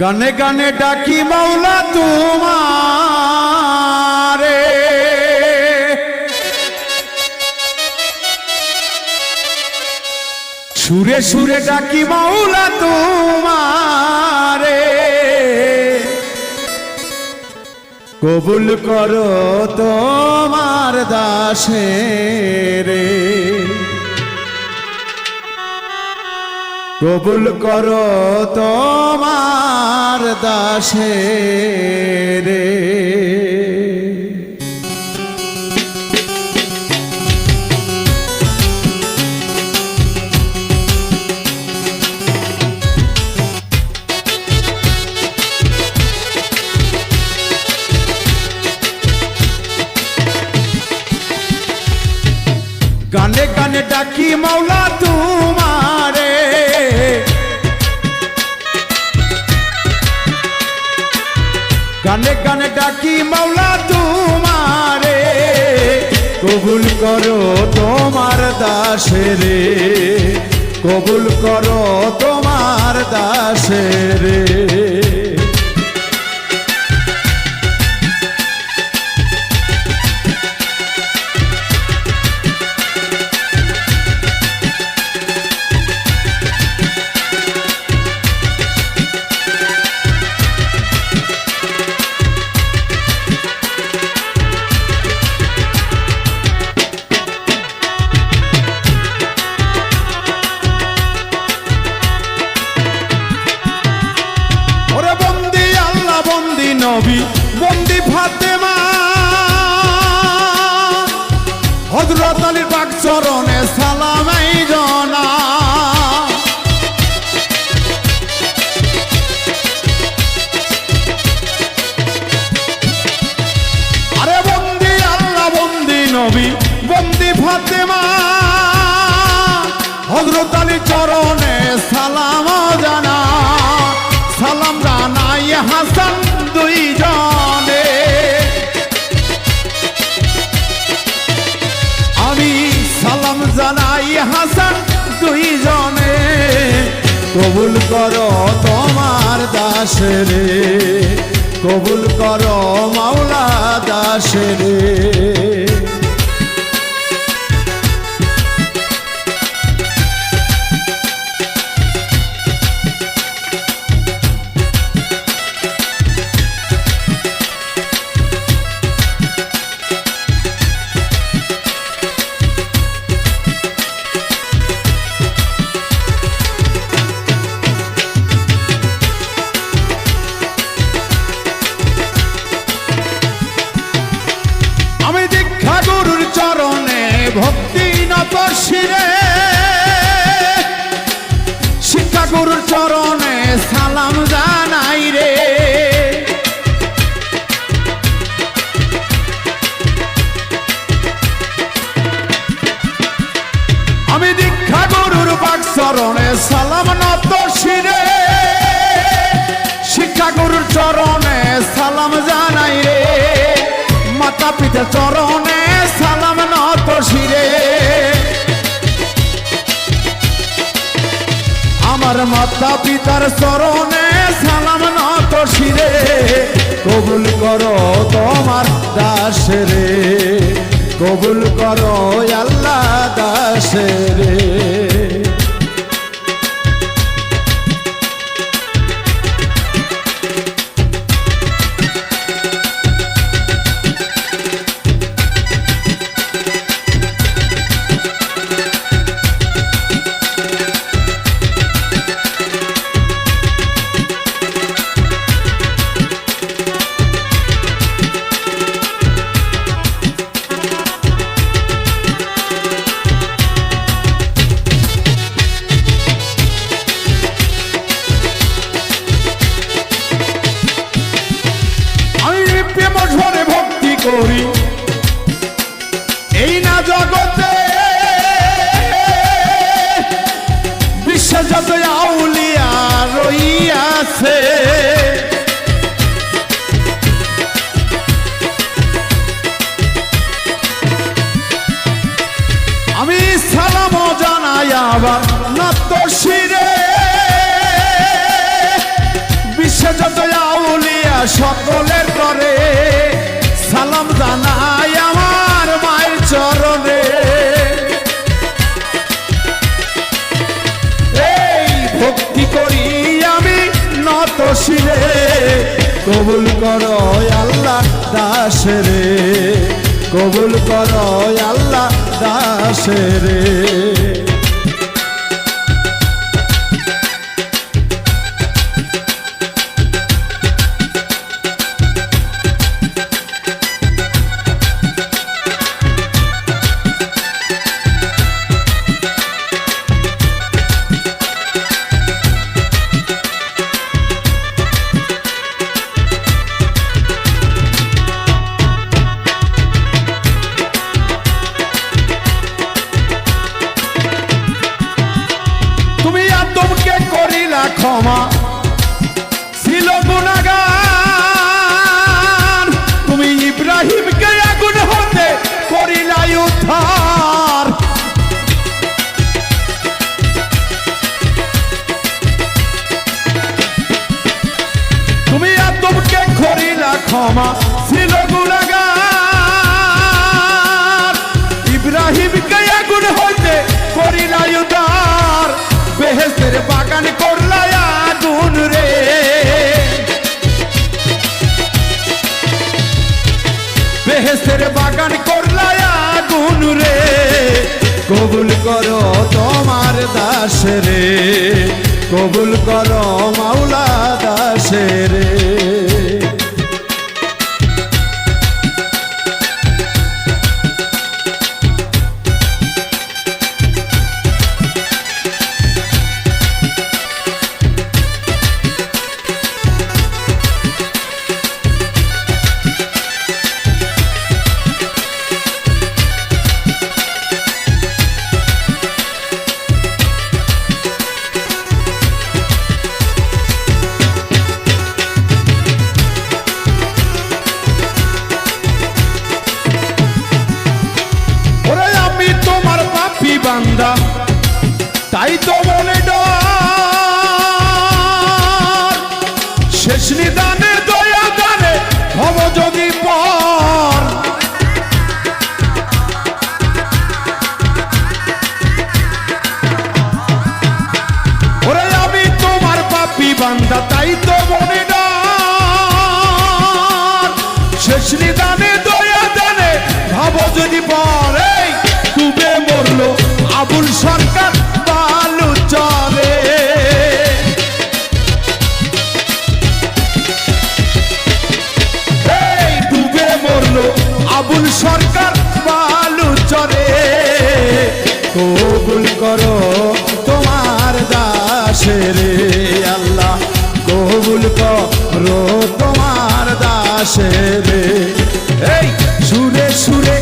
গানে গানে ডাকি মাওলা তোমারে। সুরে সুরে ডাকি মাওলা তোমারে। কবুল করো তোমার দাসে রে। কবুল করো তোমার দাসে রে। গানে গানে ডাকি মাওলা তোমারে ডাকি মাওলা তোমারে কবুল করো তোমার দাসেরে কবুল করো তোমার দাসেরে ওরে বন্দি নবী আমি দুইজনে। কবুল করো তোমার দাসরে। কবুল কর মাওলা দাসরে। ভক্তি নত শিরে। শিক্ষা গুরুর চরণে সালাম জানাই রে। আমি দীক্ষা গুরুর পাক চরণে সালাম নত শিরে। শিক্ষা গুরুর চরণে সালাম জানাই রে। মাতা পিতা চরণে নত শিরে আমার মাতা পিতার চরণে সালাম নত শিরে। কবুল করো তোমার দাস রে। কবুল করো আল্লাহ দাস রে। ভক্তি করি। এই না জগতে। যত আউলিয়া রইয়াছে। আমি সালাম জানাই আবার, না তো বিশ্বের সকলের করে সালাম জানাই আমার মায়ের চরণে। এই ভক্তি করি আমি নত শিরে কবুল কর আল্লাহ দাসরে, কবুল কর আল্লাহ দাসরে। ক্ষমা ছিল গুণাগান ইব্রাহিমকে আগুন হইতে করিলা উদ্ধার। বেহেস্তের বাগান করলা আগুন রে। বেহেস্তের বাগান করলা আগুন রে। কবুল করো তোমার দাস রে। কবুল করো মাওলা দাস রে। তাই তো মনে শেষ নিদানে দয়া দানে হব যদি পর। ওরে আমি তোমার পাপি বান্দা, তাই তো মনে শেষ নিদানে দয়া দানে ভাবো যদি পরে। ডুবে মরলো আবুল সরকার। তোমার রে এই সুরে সুরে